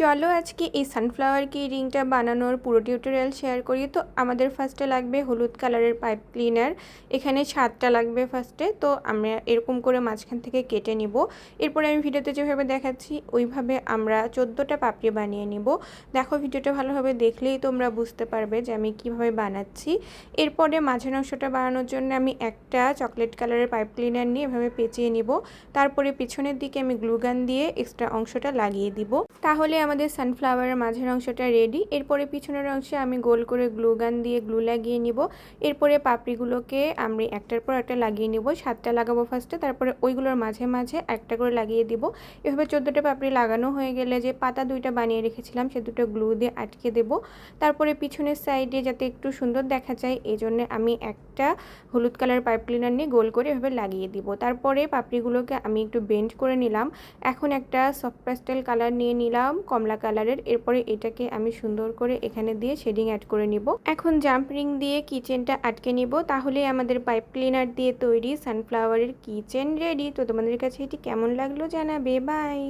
চলো আজকে এই সানফ্লাওয়ার কি রিংটা বানানোর পুরো টিউটোরিয়াল শেয়ার করি। তো আমাদের ফার্স্টে লাগবে হলুদ কালারের পাইপ ক্লিনার এখানে ছাদটা লাগবে ফার্স্টে তো আমরা এরকম করে মাঝখান থেকে কেটে নিব। এরপরে আমি ভিডিওতে যেভাবে দেখাচ্ছি, ওইভাবে আমরা চোদ্দোটা পাপড়ি বানিয়ে নিব। দেখো ভিডিওটা ভালোভাবে দেখলেই তোমরা বুঝতে পারবে যে আমি কীভাবে বানাচ্ছি। এরপরে মাঝের অংশটা বানানোর জন্য আমি একটা চকলেট কালারের পাইপ ক্লিনার নিয়ে এভাবে পেঁচিয়ে নিব। তারপরে পিছনের দিকে আমি গ্লুগান দিয়ে এক্সট্রা অংশটা লাগিয়ে দিব। তাহলে আমাদের সানফ্লাওয়ারের মাঝের অংশটা রেডি এরপরে পিছনের অংশে আমি গোল করে গ্লু গান দিয়ে গ্লু লাগিয়ে নিব। এরপরে পাপড়িগুলোকে আমি একটার পর একটা লাগিয়ে নিব। সাতটা লাগাবো ফার্স্টে তারপরে ওইগুলোর মাঝে মাঝে একটা করে লাগিয়ে দিব। এভাবে চোদ্দোটা পাপড়ি লাগানো হয়ে গেলে যে পাতা দুইটা বানিয়ে রেখেছিলাম, সে দুটো গ্লু দিয়ে আটকে দেব। তারপরে পিছনের সাইডে যাতে একটু সুন্দর দেখা যায় এই জন্য আমি একটা হলুদ কালার পাইপ ক্লিনার নিয়ে গোল করে এভাবে লাগিয়ে দিব। তারপরে পাপড়িগুলোকে আমি একটু বেন্ড করে নিলাম। এখন একটা সফট প্যাস্টেল কালার নিয়ে নিলাম। কমলা কালারের, এরপরে এটাকে আমি সুন্দর করে এখানে দিয়ে শেডিং অ্যাড করে নিব। এখন জাম্প রিং দিয়ে কিচেনটা আটকে নিব। তাহলে আমাদের পাইপ ক্লিনার দিয়ে তৈরি সানফ্লাওয়ারের কিচেন রেডি। তো তোমাদের কাছে এটি কেমন লাগল জানাবে। বাই!